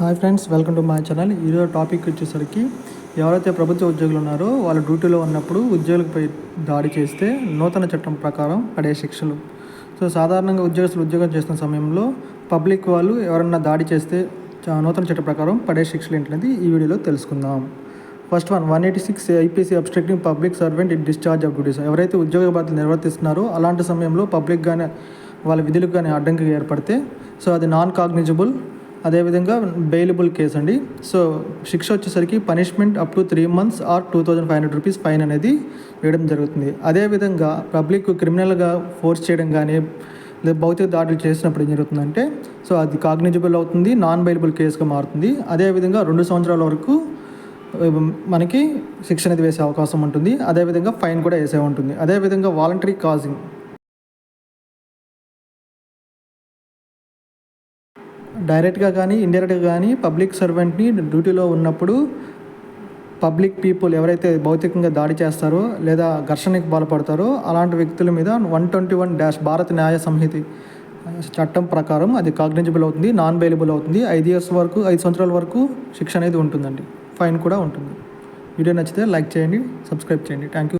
Hi friends welcome to my channel. ఈరోజు topic వచ్చేసరికి ఎవరైతే ప్రభుత్వ ఉద్యోగులు ఉన్నారో వాళ్ళ డ్యూటీలో ఉన్నప్పుడు ఉద్యోగులపై దాడి చేస్తే నూతన చట్టం ప్రకారం పడే శిక్షలు. సో సాధారణంగా ఉద్యోగస్తులు ఉద్యోగం చేస్తున్న సమయంలో పబ్లిక్ వాళ్ళు ఎవరన్నా దాడి చేస్తే చా- నూతన చట్టం ప్రకారం పడే శిక్షలు ఏంటనేది ఈ వీడియోలో తెలుసుకుందాం. First one one eighty six IPC obstructing public servant in discharge of duties. ఎవరైతే ఉద్యోగ బాధ్యతలు నిర్వర్తిస్తున్నారో అలాంటి సమయంలో పబ్లిక్ కానీ వాళ్ళ విధులకు కానీ అడ్డంకి ఏర్పడితే సో అది నాన్ కాగ్నిజబుల్ అదేవిధంగా బెయిలబుల్ కేస్ అండి. సో శిక్ష వచ్చేసరికి punishment up to three months or two thousand five hundred rupees fine అనేది వేయడం జరుగుతుంది. అదేవిధంగా పబ్లిక్ క్రిమినల్గా ఫోర్స్ చేయడం కానీ లేదా భౌతిక దాడులు చేసినప్పుడు ఏం జరుగుతుందంటే సో అది కాగ్నిజబుల్ అవుతుంది నాన్ బెయిలబుల్ కేసుగా మారుతుంది. అదేవిధంగా రెండు సంవత్సరాల వరకు మనకి శిక్ష అనేది వేసే అవకాశం ఉంటుంది. అదేవిధంగా ఫైన్ కూడా వేసే ఉంటుంది. అదేవిధంగా వాలంటరీ కాజింగ్ డైరెక్ట్గా కానీ ఇండైరెక్ట్గా కానీ పబ్లిక్ సర్వెంట్ని డ్యూటీలో ఉన్నప్పుడు పబ్లిక్ పీపుల్ ఎవరైతే భౌతికంగా దాడి చేస్తారో లేదా ఘర్షణకు పాల్పడతారో అలాంటి వ్యక్తుల మీద వన్ ట్వంటీ వన్ డాష్ భారత న్యాయ సంహితి చట్టం ప్రకారం అది కాగ్నిజబుల్ అవుతుంది నాన్ బెయిలబుల్ అవుతుంది. ఐదు ఇయర్స్ వరకు ఐదు సంవత్సరాల వరకు శిక్ష అనేది ఉంటుందండి. ఫైన్ కూడా ఉంటుంది. వీడియో నచ్చితే లైక్ చేయండి సబ్స్క్రైబ్ చేయండి. Thank you